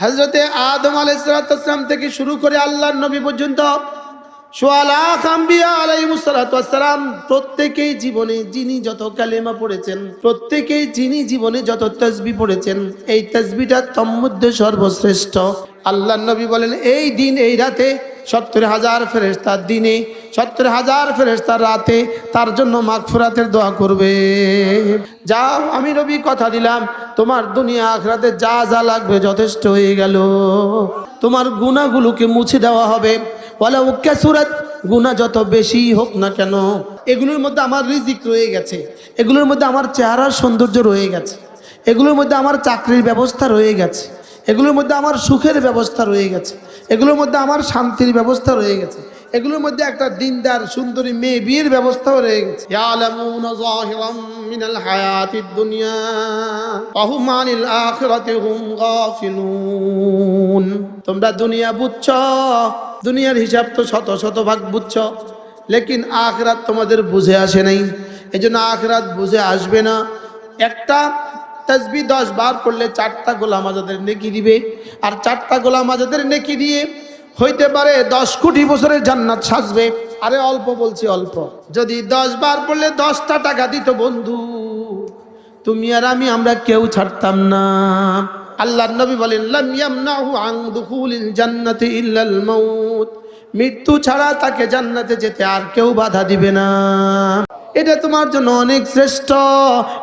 হজরতে আদম আলাইসালাম থেকে শুরু করে আল্লাহ নবী পর্যন্ত আলাইহিমুসালাম প্রত্যেকেই জীবনে যিনি যত কালেমা পড়েছেন, প্রত্যেকেই যিনি জীবনে যত তসবি পড়েছেন, এই তসবিটা তম্মধ্যে সর্বশ্রেষ্ঠ। আল্লাহ নবী বলেন, এই দিন, এই রাতে সত্তর হাজার ফেরেস্তার দিনে, সত্তর হাজার ফেরেস্তার রাতে তার জন্য মাগফিরাতের দোয়া করবে। যাও, আমি রবি কথা দিলাম, তোমার দুনিয়া আখরাতে যা যা লাগবে যথেষ্ট হয়ে গেল। তোমার গুণাগুলোকে মুছে দেওয়া হবে। বলে উক্কা সুরাত গুণা যত বেশি হোক না কেন, এগুলোর মধ্যে আমার রিজিক রয়ে গেছে, এগুলোর মধ্যে আমার চেহারার সৌন্দর্য রয়ে গেছে, এগুলোর মধ্যে আমার চাকরির ব্যবস্থা রয়ে গেছে। এগুলোর মধ্যে আমার সুখের ব্যবস্থা রয়ে গেছে। এগুলোর মধ্যে আমার শান্তির ব্যবস্থা রয়ে গেছে। এগুলোর মধ্যে একটা দিনদার, সুন্দরী মেয়ে বিয়ের ব্যবস্থাও রয়ে গেছে। তোমরা দুনিয়া বুঝছ? দুনিয়ার হিসাব তো শত শত ভাগ বুঝছ। লেকিন আখরাত তোমাদের বুঝে আসে নাই। এই জন্য আখরাত বুঝে আসবে না। একটা তসবি দশ বার করলে চারটা গোলাম আজাদের নেকি দিবে। আর চারটা গোলাম আজাদের নেকি দিয়ে হইতে পারে দশ কোটি বছরের জান্নাত সাজবে। আরে অল্প বলছি অল্প। যদি দশ বার পড়লে দশটা টাকা দিত বন্ধু, তুমি আর আমি আমরা কেউ ছাড়তাম না। আল্লাহ নবী বলেন জান্নাতি ইল্লাল মাউত। মৃত্যু ছাড়া তাকে জান্নাতে যেতে আর কেউ বাধা দিবে না। এটা তোমার জন্য অনেক শ্রেষ্ঠ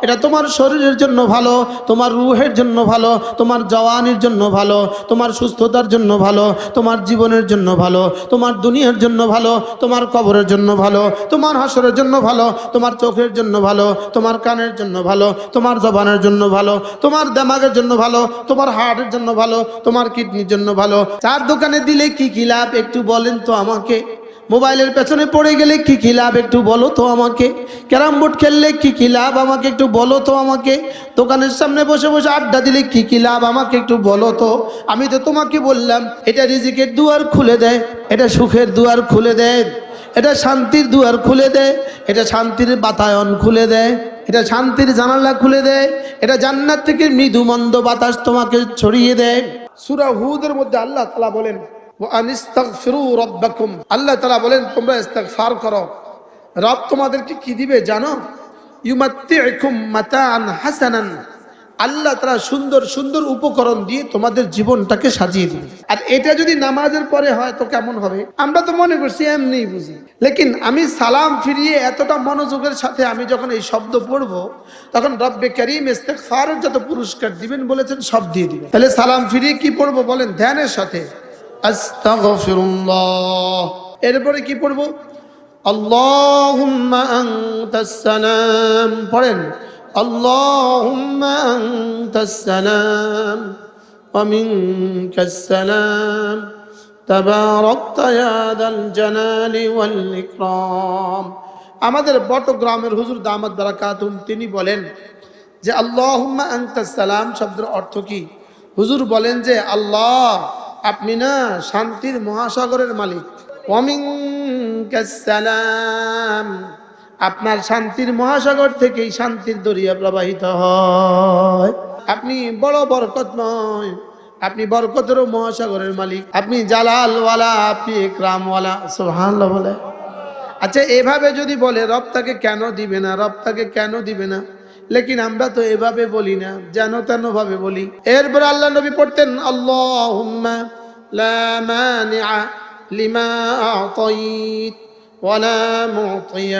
এটা তোমার শরীরের জন্য ভালো তোমার রুহের জন্য ভালো তোমার জওয়ানের জন্য ভালো তোমার সুস্থতার জন্য ভালো তোমার জীবনের জন্য ভালো তোমার দুনিয়ার জন্য ভালো তোমার কবরের জন্য ভালো তোমার হাসরের জন্য ভালো তোমার চোখের জন্য ভালো তোমার কানের জন্য ভালো তোমার জবানের জন্য ভালো তোমার দেমাগের জন্য ভালো তোমার হার্টের জন্য ভালো তোমার কিডনির জন্য ভালো চার দোকানে দিলে কি কি লাভ একটু বলেন তো আমাকে মোবাইলের পেছনে পড়ে গেলে কি কি লাভ একটু বলো তো আমাকে? ক্যারাম বোর্ড খেললে কি কি লাভ আমাকে একটু বলো তো আমাকে? দোকানের সামনে বসে বসে আড্ডা দিলে কি কি লাভ আমাকে একটু বলো তো? আমি তো তোমাকে বললাম, এটা রিজিকের দুয়ার খুলে দেয় এটা সুখের দুয়ার খুলে দেয় এটা শান্তির দুয়ার খুলে দেয় এটা শান্তির বাতায়ন খুলে দেয় এটা শান্তির জানালা খুলে দেয় এটা জান্নাত থেকে মৃদু মন্দ বাতাস তোমাকে ছড়িয়ে দেয় সুরা হুদের মধ্যে আল্লাহ তালা বলেন রাব্বাকুম। আল্লাহ তাআলা বলেন, তোমরা ইস্তেগফার করো। রব তোমাদেরকে কি দিবে জানো? হাসানান। আল্লাহ তারা সুন্দর সুন্দর উপকরণ দিয়ে তোমাদের জীবনটাকে সাজিয়ে দিবে। আর এটা যদি নামাজের পরে হয়, তো কেমন হবে? আমরা তো মনে করছি এমনি বুঝি। লেকিন আমি সালাম ফিরিয়ে এতটা মনোযোগের সাথে আমি যখন এই শব্দ পড়ব, তখন রব্বে করিম ইস্তেগফারের যত পুরস্কার দিবেন বলেছেন, সব দিয়ে দিবেন। তাহলে সালাম ফিরিয়ে কি পড়ব বলেন? ধ্যানের সাথে। এরপরে কি পড়ব? আল্লাহুম্মা আনতাস সালাম। পড়েন, আল্লাহুম্মা আনতাস সালাম। ওয়া হুজুর দামাত বারাকাতুম, তিনি বলেন যে আনতাস সালাম শব্দের অর্থ কি? হুজুর বলেন যে, আল্লাহ আপনি না শান্তির মহাসাগরের মালিক। সালাম আপনার শান্তির মহাসাগর থেকেই শান্তির দরিয়া প্রবাহিত হয়। আপনি বড় বরকত নয়। আপনি বরকতেরও মহাসাগরের মালিক। আপনি জালালওয়ালা, আপনি একরামওয়ালা। সোহানল্লাহ বলে। আচ্ছা এভাবে যদি বলে, রব তাকে কেন দিবে না? রব তাকে কেন দিবে না? লেকিন আমরা তো এভাবে বলি না যেন তেন ভাবে বলি এরপর আল্লাহ নবী পড়তেন আল্লাহ لا مانع لما أعطيت ولا معطي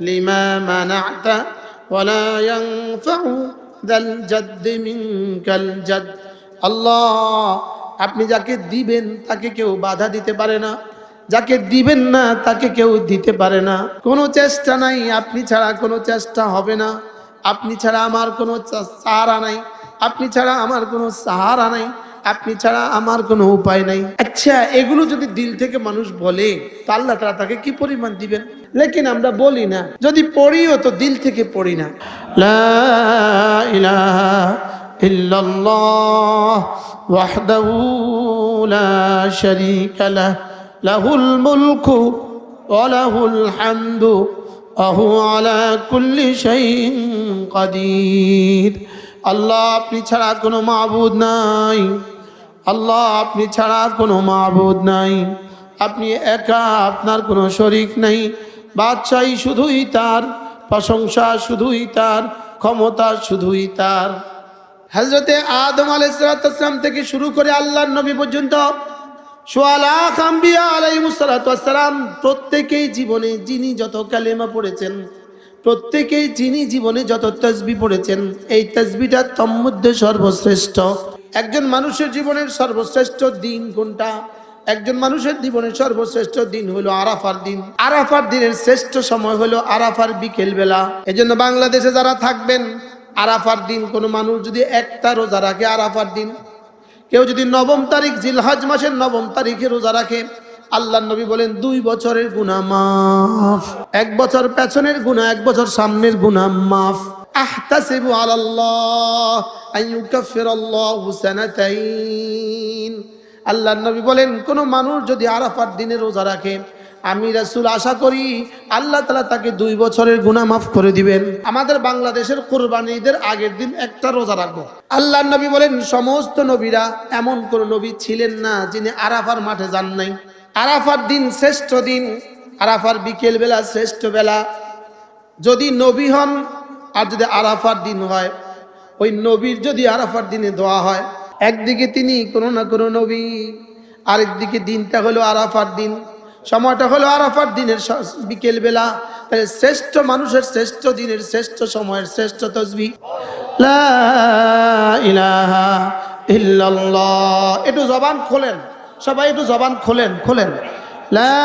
لما منعت ولا ينفع ذا الجد منك الجد আল্লাহ আপনি যাকে দিবেন তাকে কেউ বাধা দিতে পারে না যাকে দিবেন না তাকে কেউ দিতে পারে না কোনো চেষ্টা নাই আপনি ছাড়া কোনো চেষ্টা হবে না আপনি ছাড়া আমার কোনো সাহারা নাই। আপনি ছাড়া আমার কোনো সাহারা নাই। আপনি ছাড়া আমার কোনো উপায় নাই। আচ্ছা এগুলো যদি দিল থেকে মানুষ বলে, তো আল্লাহ তারা তাকে কি পরিমাণ দিবেন? লেকিন আমরা বলি না। যদি পড়িও তো দিল থেকে পড়ি না। লাহুল মুলকু ওয়া লাহুল হামদু আহু আলা কুল্লি শাইইন কাদির। আল্লাহ আপনি ছাড়া কোনো মাবুদ নাই। আল্লাহ আপনি ছাড়া কোনো মাবুদ নাই। আপনি একা, আপনার কোনো শরিক নাই। বাদশাহী শুধুই তার, প্রশংসা শুধুই তার, ক্ষমতা শুধুই তার। হজরতে আদম আলাইসালাম থেকে শুরু করে আল্লাহ নবী পর্যন্ত সোয়ালাখ আম্বিয়া আলাইমুসালাম প্রত্যেকেই জীবনে যিনি যত কালেমা পড়েছেন, প্রত্যেকেই যিনি জীবনে যত তসবি পড়েছেন, এই তসবিটা তন্মধ্যে সর্বশ্রেষ্ঠ। একজন মানুষের জীবনের সর্বশ্রেষ্ঠ দিন কোনটা? একজন মানুষের জীবনের সর্বশ্রেষ্ঠ দিন হলো আরাফার দিন। আরাফার দিনের শ্রেষ্ঠ সময় হলো আরাফার বিকেল বেলা এজন্য বাংলাদেশে যারা থাকবেন, আরাফার দিন কোনো মানুষ যদি একটা রোজা রাখে, আরাফার দিন কেউ যদি নবম তারিখ জিলহাজ মাসের নবম তারিখে রোজা রাখে আল্লাহ নবী বলেন দুই বছরের গুণা মাফ। এক বছর পেছনের গুণা এক বছর সামনের গুণা মাফ। আহতাসিবু আল্লাহ নবী বলেন, কোন মানুষ যদি আরাফার দিনে রোজা রাখে আমি রাসূল আশা করি আল্লাহ তালা তাকে দুই বছরের গুনাহ মাফ করে দিবেন। আমাদের বাংলাদেশের কোরবানি ঈদের আগের দিন একটা রোজা রাখব। আল্লাহ নবী বলেন, সমস্ত নবীরা এমন কোন নবী ছিলেন না যিনি আরাফার মাঠে যান নাই। আরাফার দিন শ্রেষ্ঠ দিন, আরাফার বিকেল বেলা শ্রেষ্ঠ বেলা। যদি নবী হন, আর যদি আরাফার দিন হয়, ওই নবীর যদি আরাফার দিনে দোয়া হয়, একদিকে তিনি কোনো না কোনো নবী, আরেকদিকে দিনটা হলো আরাফার দিন। সময়টা হলো আরাফার দিনের স- বিকেল বেলা তাহলে শ্রেষ্ঠ মানুষের শ্রেষ্ঠ দিনের শ্রেষ্ঠ সময়ের শ্রেষ্ঠ তসবি। একটু জবান খোলেন। সবাই একটু জবান খোলেন খোলেন। লা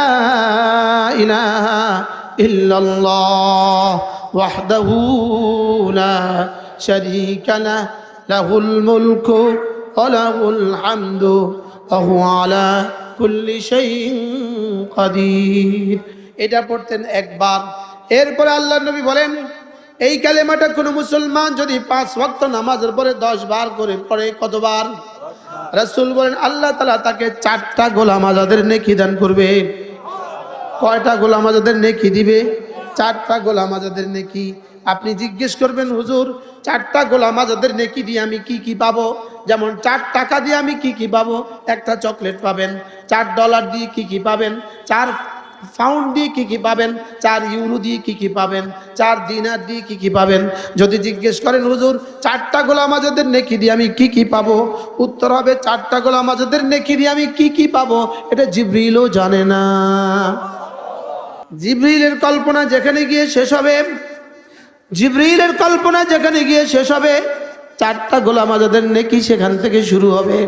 ইলাহা ইল্লাল্লাহ ওয়াহদাহু লা শারীকা লাহ লাহুল মুলকু ওয়া লাহুল হামদু ওয়া আলা কুল্লি কাদির। এটা পড়তেন একবার। এরপরে আল্লাহ নবী বলেন, এই কালেমাটা কোনো মুসলমান যদি পাঁচ ওয়াক্ত নামাজের পরে দশ বার করে পড়ে, কতবার? রাসূল বলেন, আল্লাহ তালা তাকে চারটা গোলাম আজাদের নেকি দান করবে। কয়টা গোলাম আজাদের নেকি দিবে? চারটা গোলাম আজাদের নেকি। আপনি জিজ্ঞেস করবেন, হুজুর, চারটা গোলাম আজাদের নেকি দিয়ে আমি কি কি পাবো? যেমন চার টাকা দিয়ে আমি কি কি পাবো? একটা চকলেট পাবেন, চার ডলার দিয়ে কি কি পাবেন, চার ফাউন্ড দিয়ে কী কী পাবেন, চার ইউরো দিয়ে কী কী পাবেন, চার দিনার দিয়ে কী কী পাবেন? যদি জিজ্ঞেস করেন, হুজুর, চারটা গোলাম আজাদের নেকি দিয়ে আমি কি কি পাবো? উত্তর হবে, চারটা গোলাম আজাদের নেকি দিয়ে আমি কি কি পাবো? এটা জিব্রিলও জানে না। জিব্রিলের কল্পনা যেখানে গিয়ে শেষ হবে, জিব্রিলের কল্পনা যেখানে গিয়ে শেষ হবে চারটা গোলাম আজাদের নেকি সেখান থেকে শুরু হবে।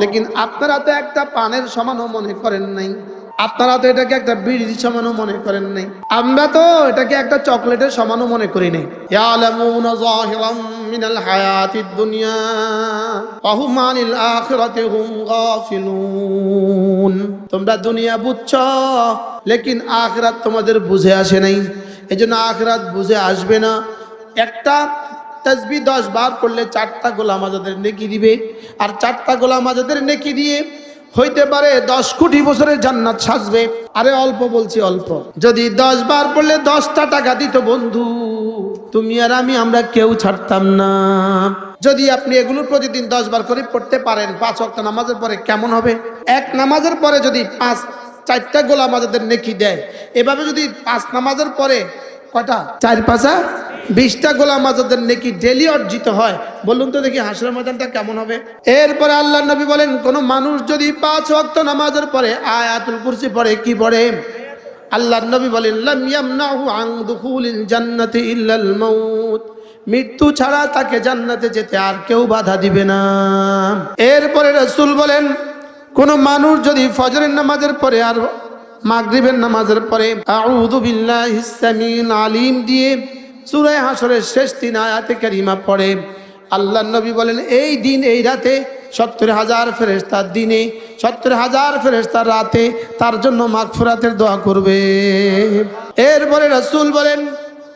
লেকিন আপনারা তো একটা পানের সমানও মনে করেন নাই। আপনারা তো এটাকে একটা বিড়ির সমানও মনে করেন নাই। আমরা তো এটাকে একটা চকলেটের সমানও মনে করি নাই। তোমরা দুনিয়া বুঝছ, লেকিন আখিরাত তোমাদের বুঝে আসে নাই। এজন্য আখিরাত বুঝে আসবে না। একটা তসবি দশ বার করলে চারটা গোলাম আজাদের নেকি দিবে। আর চারটা গোলাম আজাদের নেকি দিয়ে হইতে পারে দশ কোটি বছরের জান্নাত সাজবে। আরে অল্প বলছি অল্প। যদি দশ বার পড়লে দশটা টাকা দিত বন্ধু, তুমি আর আমি আমরা কেউ ছাড়তাম না। যদি আপনি এগুলো প্রতিদিন দশ বার করে পড়তে পারেন, পাঁচ অক্ট নামাজের পরে কেমন হবে? এক নামাজের পরে যদি পাঁচ, চারটা গোলাম আজাদের নেকি দেয়, এভাবে যদি পাঁচ নামাজের পরে কটা চার পাঁচা? বিশটা গোলাম আজাদের নেকি ডেলি অর্জিত হয়। বলুন তো দেখি হাসরের ময়দানটা কেমন হবে? এরপরে আল্লাহ নবী বলেন, কোন মানুষ যদি পাঁচ ওয়াক্ত নামাজের পরে আয়াতুল কুরসি পড়ে, কি পড়ে? আল্লাহ নবী বলেন জান্নাতি ইল্লাল মাউত। মৃত্যু ছাড়া তাকে জান্নাতে যেতে আর কেউ বাধা দিবে না। এরপরে রাসূল বলেন, কোন মানুষ যদি ফজরের নামাজের পরে আর মাগরিবের নামাজের পরে, আউযু বিল্লাহিস সামিল আলিম দিয়ে সূরা হাসরের শেষ তিন আয়াতে কারিমা পড়ে। আল্লাহ নবী বলেন, এই দিন, এই রাতে সত্তর হাজার ফেরেস্তার দিনে, সত্তর হাজার ফেরেস্তার রাতে তার জন্য মাগফিরাতের দোয়া করবে। এরপরে রসুল বলেন,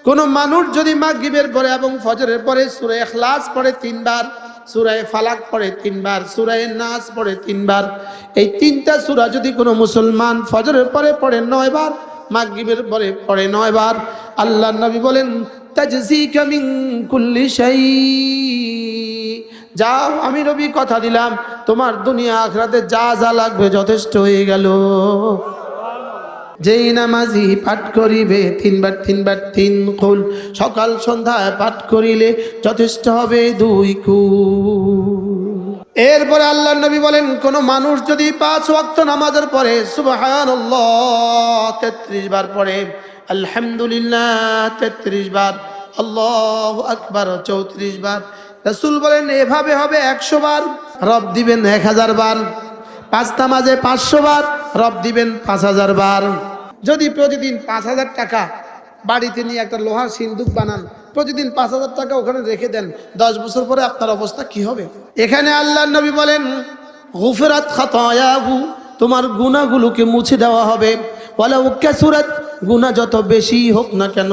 কোন মানুষ যদি মাগরিবের পরে এবং ফজরের পরে সূরা ইখলাস পড়ে তিনবার, সুরায় ফালাক পড়ে তিনবার, সুরায় নাস পড়ে তিনবার, এই তিনটা সুরা যদি কোনো মুসলমান ফজরের পরে পড়ে নয়বার মাগরিবের পরে পড়ে নয়বার আল্লাহ নবী বলেন, তাজজিকা কুল্লি যাও, আমি রবি কথা দিলাম, তোমার দুনিয়া আখরাতে যা যা লাগবে যথেষ্ট হয়ে গেল। যেই নামাজি পাঠ করিবে, তিনবার তিনবার, তিন কুল। সকাল সন্ধ্যায় পাঠ করিলে যথেষ্ট হবে দুই কুল। এরপরে আল্লাহ নবী বলেন, কোন মানুষ যদি পাঁচ ওয়াক্ত নামাজের পরে, সুবহানাল্লাহ, তেত্রিশ বার পড়ে, আলহামদুলিল্লাহ, তেত্রিশ বার, আল্লাহ আকবার, চৌত্রিশ বার, রসুল বলেন, এভাবে হবে একশো বার, রব দিবেন এক হাজার বার পাঁচটা মাঝে পাঁচশো বার রব দিবেন পাঁচ হাজার বার। যদি প্রতিদিন পাঁচ হাজার টাকা বাড়িতে নিয়ে একটা লোহার সিন্দুক বানান, প্রতিদিন পাঁচ হাজার টাকা ওখানে রেখে দেন, দশ বছর পরে আপনার অবস্থা কি হবে? এখানে আল্লাহ নবী বলেন, গুফরাত খাতায়াহু, তোমার গুণাগুলোকে মুছে দেওয়া হবে। বলে উক্কাসুরাত গুণা যত বেশি হোক না কেন।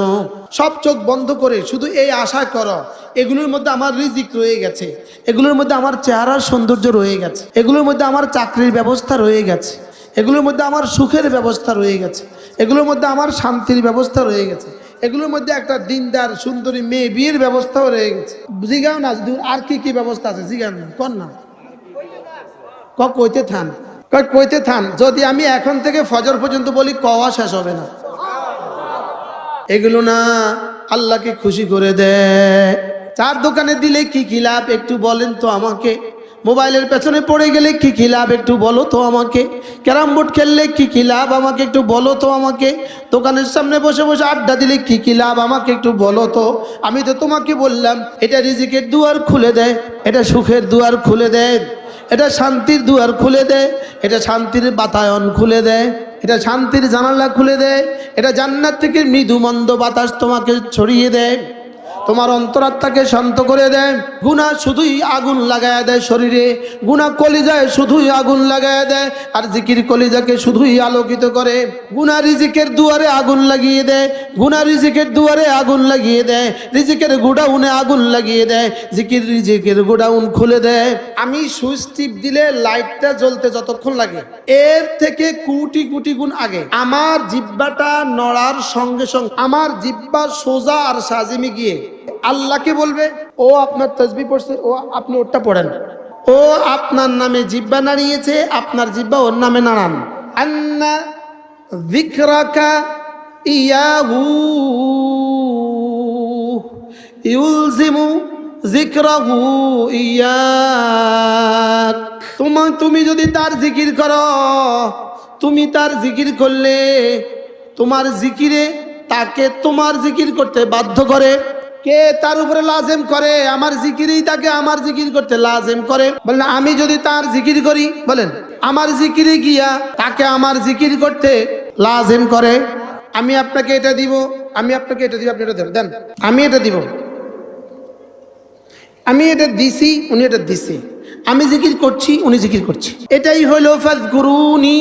সব চোখ বন্ধ করে শুধু এই আশা করো, এগুলোর মধ্যে আমার রিজিক রয়ে গেছে, এগুলোর মধ্যে আমার চেহারার সৌন্দর্য রয়ে গেছে, এগুলোর মধ্যে আমার চাকরির ব্যবস্থা রয়ে গেছে। এগুলোর মধ্যে আমার সুখের ব্যবস্থা রয়ে গেছে। এগুলোর মধ্যে আমার শান্তির ব্যবস্থা রয়ে গেছে। এগুলোর মধ্যে একটা দিনদার, সুন্দরী মেয়ে বিয়ের ব্যবস্থাও রয়ে গেছে। জিগাও না আর কি কি ব্যবস্থা আছে? জিগাও না, কর না। ক কইতে থান। কইতে থান। যদি আমি এখন থেকে ফজর পর্যন্ত বলি, কওয়া শেষ হবে না। এগুলো না আল্লাহকে খুশি করে দেয়। চার দোকানে দিলে কি কি লাভ? একটু বলেন তো আমাকে। মোবাইলের পেছনে পড়ে গেলে কি কি লাভ একটু বলো তো আমাকে? ক্যারাম বোর্ড খেললে কি কি লাভ আমাকে একটু বলো তো আমাকে? দোকানের সামনে বসে বসে আড্ডা দিলে কি কি লাভ আমাকে একটু বলো তো? আমি তো তোমাকে বললাম, এটা রিজিকের দুয়ার খুলে দেয় এটা সুখের দুয়ার খুলে দেয় এটা শান্তির দুয়ার খুলে দেয় এটা শান্তির বাতায়ন খুলে দেয় এটা শান্তির জানালা খুলে দেয় এটা জান্নাত থেকে মৃদু মন্দ বাতাস তোমাকে ছড়িয়ে দেয় তোমার অন্তরাত্মাকে শান্ত করে দেয়। গুণা শুধুই আগুন লাগায় দেয় শরীরে। গুণা কলিজায় শুধুই আগুন লাগায় দেয় আর জিকির কলিজাকে শুধুই আলোকিত করে। গুণা রিজিকের দুয়ারে আগুন লাগিয়ে দেয়। গুণা রিজিকের দুয়ারে আগুন লাগিয়ে দেয়। রিজিকের গোডাউনে আগুন লাগিয়ে দেয়। জিকির রিজিকের গোডাউন খুলে দেয়। আমি সুইচ টিপ দিলে লাইটটা জ্বলতে যতক্ষণ লাগে। এর থেকে কোটি কোটি গুণ আগে। আমার জিব্বাটা নড়ার সঙ্গে সঙ্গে, আমার জিব্বা সোজা আর সাজিমে গিয়ে আল্লাহকে বলবে, ও আপনার তসবি পড়ছে, ও আপনি ওরটা পড়েন। ও আপনার নামে জিব্বা নাড়িয়েছে, আপনার জিব্বা ওর নামে নাড়ান। আন্না যিকরাকা ইয়াহু ইউলজিমু যিকরাহু ইয়াক। তোমার তুমি যদি তার জিকির করো, তুমি তার জিকির করলে তোমার জিকিরে তাকে তোমার জিকির করতে বাধ্য করে। কে তার উপরে লাজেম করে? আমার জিকিরই তাকে আমার জিকির করতে লাজেম করে। বলেন, আমি যদি তার জিকির করি, বলেন, আমার জিকিরে গিয়া তাকে আমার জিকির করতে লাজেম করে? আমি আপনাকে এটা দিব, আমি আপনাকে এটা দিব, আপনি এটা দেন দেন, আমি এটা দিব। আমি এটা দিছি, উনি এটা দিছে। আমি জিকির করছি, উনি জিকির করছে। এটাই হলো ফাজগুরুনি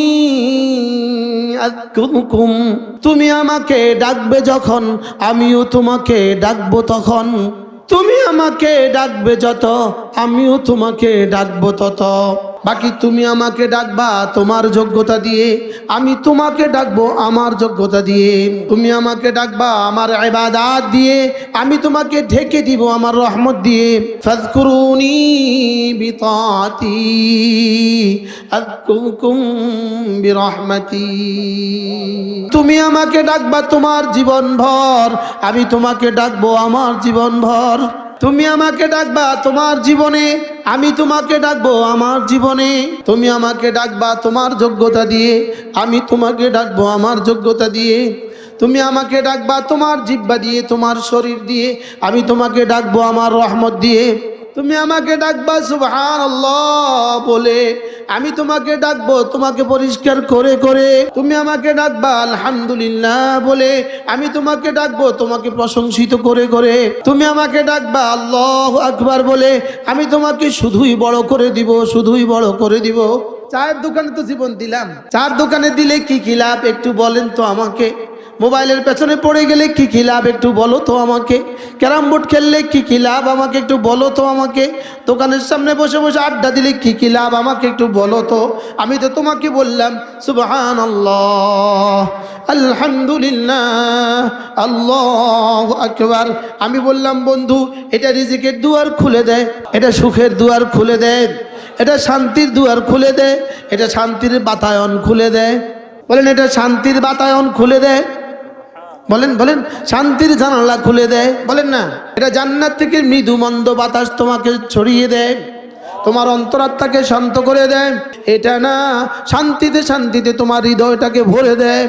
তুমি আমাকে ডাকবে যখন, আমিও তোমাকে ডাকবো তখন। তুমি আমাকে ডাকবে যত, আমিও তোমাকে ডাকবো তত। বাকি তুমি আমাকে ডাকবা তোমার যোগ্যতা দিয়ে, আমি তোমাকে ডাকবো আমার যোগ্যতা দিয়ে। তুমি আমাকে ডাকবা আমার ইবাদাত দিয়ে, আমি তোমাকে ঢেকে দিব আমার রহমত দিয়ে। ফাজকুরুনি বিতাতি আযকুরকুম বিরহমাতি। তুমি আমাকে ডাকবা তোমার জীবন ভর আমি তোমাকে ডাকবো আমার জীবন ভর তুমি আমাকে ডাকবা তোমার জীবনে, আমি তোমাকে ডাকবো আমার জীবনে। তুমি আমাকে ডাকবা তোমার যোগ্যতা দিয়ে, আমি তোমাকে ডাকবো আমার যোগ্যতা দিয়ে। তুমি আমাকে ডাকবা তোমার জিব্বা দিয়ে, তোমার শরীর দিয়ে, আমি তোমাকে ডাকবো আমার রহমত দিয়ে। তুমি আমাকে ডাকবা সুবহান বলে। আমি তোমাকে ডাকবো, তোমাকে পরিষ্কার করে করে। তুমি আমাকে ডাকবা, আলহামদুলিল্লাহ বলে। আমি তোমাকে ডাকবো, তোমাকে প্রশংসিত করে করে। তুমি আমাকে ডাকবা, আল্লাহ আকবার বলে। আমি তোমাকে শুধুই বড় করে দিব, শুধুই বড় করে দিব। চায়ের দোকানে তো জীবন দিলাম। চার দোকানে দিলে কি কি লাভ, একটু বলেন তো আমাকে। মোবাইলের পেছনে পড়ে গেলে কি কি লাভ একটু বলো তো আমাকে? ক্যারাম বোর্ড খেললে কি কি লাভ আমাকে একটু বলো তো আমাকে? দোকানের সামনে বসে বসে আড্ডা দিলে কি কি লাভ আমাকে একটু বলো তো? আমি তো তোমাকে বললাম সুবহান আলহামদুলিল্লাহ, আল্লাহ আকবার। আমি বললাম, বন্ধু, এটা রিজিকের দুয়ার খুলে দেয় এটা সুখের দুয়ার খুলে দেয় এটা শান্তির দুয়ার খুলে দেয় এটা শান্তির বাতায়ন খুলে দেয় বলেন, এটা শান্তির বাতায়ন খুলে দেয় বলেন বলেন, শান্তির জানালা খুলে দেয়, বলেন না? এটা জান্নাত থেকে মৃদু মন্দ বাতাস তোমাকে ছড়িয়ে দেয়, তোমার অন্তরাত্মাকে শান্ত করে দেয়। এটা না, শান্তিতে শান্তিতে তোমার হৃদয়টাকে ভরে দেয়।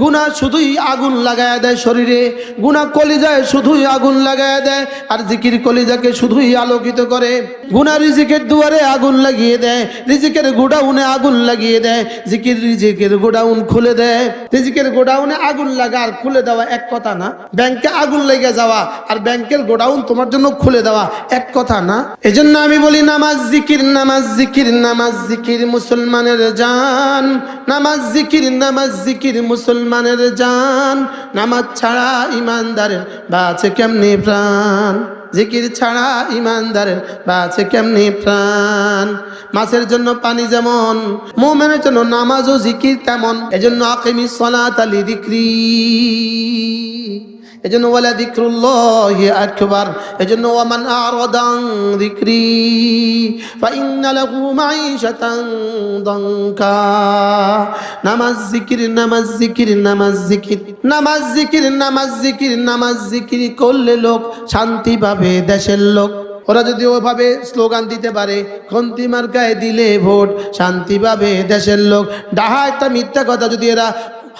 গুণা শুধুই আগুন লাগায় দেয় শরীরে, গুণা কলিজায় শুধুই আগুন লাগায় দেয়, আর জিকির কলিজাকে শুধুই আলোকিত করে। গুণা রিজিকের দুয়ারে আগুন লাগিয়ে দেয়। রিজিকের গোডাউনে আগুন লাগিয়ে দেয়। জিকির রিজিকের গোডাউন খুলে দেয়। রিজিকের গোডাউনে আগুন লাগা আর খুলে দেওয়া এক কথা না। ব্যাংকে আগুন লেগে যাওয়া আর ব্যাংকের গোডাউন তোমার জন্য খুলে দেওয়া এক কথা না। এজন্য আমি বলি, নামাজ জিকির নামাজ জিকির নামাজ জিকির মুসলমানের জান। নামাজ জিকির নামাজ জিকির মুসলমানের জান। নামাজ ছাড়া ইমানদারের বাঁচে কেমনি প্রাণ? জিকির ছাড়া ইমানদারের বাঁচে কেমনি প্রাণ? মাছের জন্য পানি যেমন, মোমেনের জন্য নামাজ ও জিকির তেমন। এজন্য আকিমি সলাত আলি দিক্রি। এজন্য ওয়ালা দিক্রুল্লাহ আকবার, এজন্য ওয়ামান আরাদান দিক্রি ফাইন্না লাহু মাঈশাতান দানকা নামাজ জিকির নামাজ জিকির নামাজ জিকির নামাজ জিকির নামাজ জিকির নামাজ জিকির করলে লোক শান্তি পাবে দেশের লোক। ওরা যদি ওভাবে স্লোগান দিতে পারে, খন্তি মার্কায় দিলে ভোট, শান্তি পাবে দেশের লোক। ডাহা একটা মিথ্যা কথা যদি এরা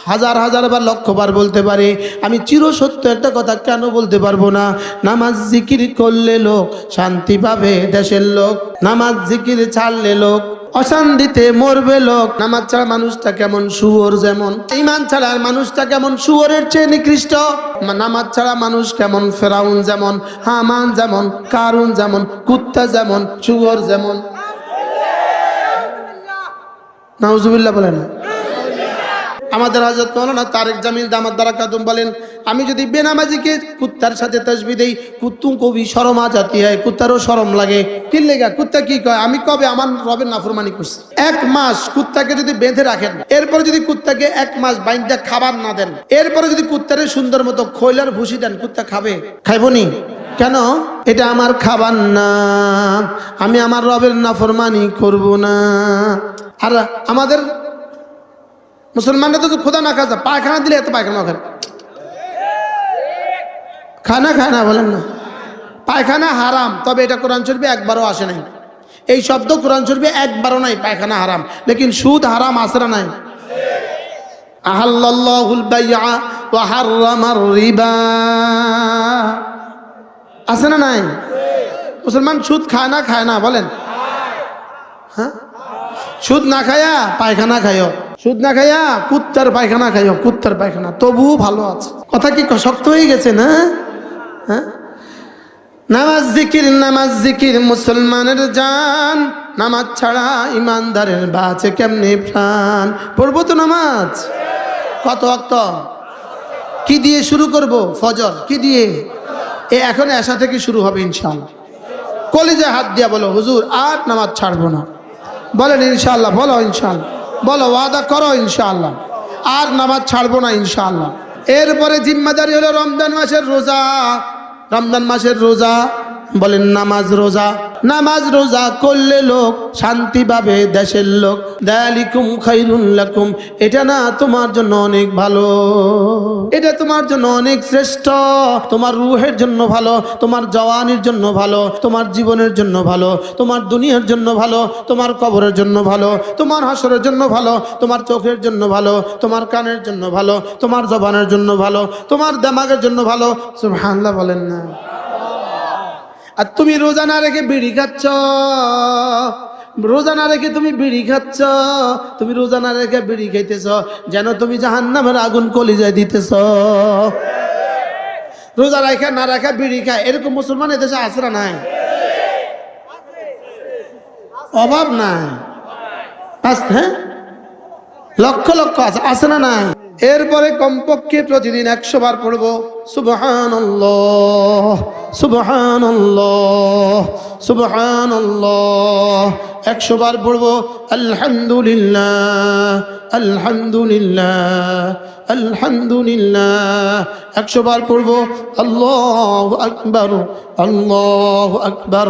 হাজার হাজার বার লক্ষ বার বলতে পারে। আমি চিরসত্য একটা কথা কেন বলতে পারব না? নামাজ জিকির করলে লোক শান্তি পাবে দেশের লোক। নামাজ জিকির ছাড়লে লোক অশান্তিতে মরবে লোক। নামাজ ছাড়া মানুষটা কেমন শুয়োর যেমন? ইমান ছাড়া মানুষটা কেমন শুয়োরের চেয়ে নিকৃষ্ট? নামাজ ছাড়া মানুষ কেমন ফেরাউন যেমন? হামান যেমন? কারুন যেমন? কুত্তা যেমন? শুয়োর যেমন? নাউজুবিল্লাহ বলে না। আমাদের হাজরত মৌলানা তারেক জামিল দামাত দ্বারা কাদম বলেন, আমি যদি বেনামাজিকে কুত্তার সাথে তসবি দেই কুত্তু কবি শরমা জাতি হয়, কুত্তারও শরম লাগে। কি লেগা? কুত্তা কি কয়? আমি কবে আমার রবের নাফরমানি করছি? এক মাস কুত্তাকে যদি বেঁধে রাখেন, এরপরে যদি কুত্তাকে এক মাস বাইন্দা খাবার না দেন, এরপরে যদি কুত্তারে সুন্দর মতো খৈলার ভুসি দেন, কুত্তা খাবে? খাইবনি কেন? এটা আমার খাবার না, আমি আমার রবের নাফরমানি করব না। আর আমাদের মুসলমানরা তো খোদা না খাজা পায়খানা দিলে এত পায়খানা খায় খানা খায় না বলেন না। পায়খানা হারাম, তবে এটা কোরআন শরীফে একবারও আসে নাই। এই শব্দ কোরআন শরীফে একবারও নাই, পায়খানা হারাম। লেকিন সুদ হারাম আসে না নাই? ওয়া হাররামার রিবা। আছে না নাই? মুসলমান সুদ খায় না খায় না, বলেন। হ্যাঁ? সুদ না খায়া পায়খানা খাইও সুদ না খাইয়া কুত্তার পায়খানা খাইও কুত্তার পায়খানা। তবুও ভালো আছে। কথা কি শক্ত হয়ে গেছে না? হ্যাঁ? নামাজ জিকির নামাজ জিকির, মুসলমানের জান। নামাজ ছাড়া ইমানদারের বাঁচে কেমনি প্রাণ? পড়ব তো নামাজ। কত অক্ত? কি দিয়ে শুরু করব? ফজর, কি দিয়ে? এ এখন এসা থেকে শুরু হবে ইনশাল্লাহ কলিজে হাত দিয়া বলো, হুজুর, আর নামাজ ছাড়বো না। বলেন ইনশাল্লাহ বলো ইনশাল্লাহ বলো, ওয়াদা করো ইনশাল্লাহ আর নামাজ ছাড়বো না ইনশাল্লাহ এরপরে জিম্মাদারি হলো রমজান মাসের রোজা, রমজান মাসের রোজা বলেন, নামাজ রোজা। নামাজ রোজা করলে লোক শান্তি পাবে, দেশের লোক। দালিকুম খাইরুন লাকুম, এটা না তোমার জন্য অনেক ভালো। এটা তোমার জন্য অনেক শ্রেষ্ঠ। তোমার রুহের জন্য ভালো, তোমার জওয়ানির জন্য ভালো, তোমার জীবনের জন্য ভালো, তোমার দুনিয়ার জন্য ভালো, তোমার কবরের জন্য ভালো, তোমার হাসরের জন্য ভালো, তোমার চোখের জন্য ভালো, তোমার কানের জন্য ভালো, তোমার জবানের জন্য ভালো, তোমার দেমাগের জন্য ভালো। সুবহানাল্লাহ বলেন না। আর তুমি রোজা না রেখে বিড়ি খাচ্ছ? রোজা না রেখে তুমি বিড়ি খাচ্ছ? তুমি রোজা না রেখে বিড়ি খাইতেছ? যেন তুমি জাহান্নামের আগুন কলিজায় দিতেছ। রোজা রাখা না রাখা বিড়ি খায়। এরকম মুসলমান এদেশে না নাই? অভাব নাই। হ্যাঁ? লক্ষ লক্ষ আছে। আছে না নাই? এরপরে কমপক্ষে প্রতিদিন একশো বার পড়ব। সুবহান সুবহান সুবহান একশো বার পড়ব, আলহামদুলিল্লাহ আলহামদুলিল্লাহ আলহামদুলিল্লাহ। একশো বার পড়ব, আল্লাহ আকবর আল্লাহ আকবর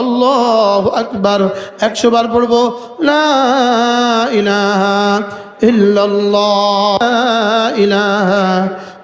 আল্লাহ আকবর। একশো বার পড়ব, লা ইলাহা ইল্লাল্লাহ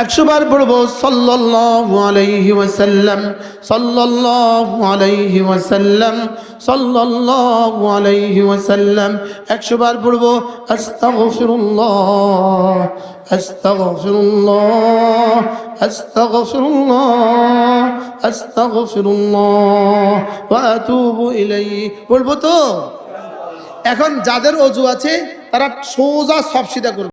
একশো বার পড়ব, সাল্লাল্লাহু আলাইহি ওয়াসাল্লাম, সাল্লাল্লাহু আলাইহি ওয়াসাল্লাম, সাল্লাল্লাহু আলাইহি ওয়াসাল্লাম। একশো বার আস্তাগফিরুল্লাহ আস্তাগফিরুল্লাহ আস্তাগফিরুল্লাহ আস্তাগফিরুল্লাহ, ওয়া আতুবু ইলাইহি। পড়ব তো? এখন যাদের অজু আছে, তারা সোজা সব সিধা করবে।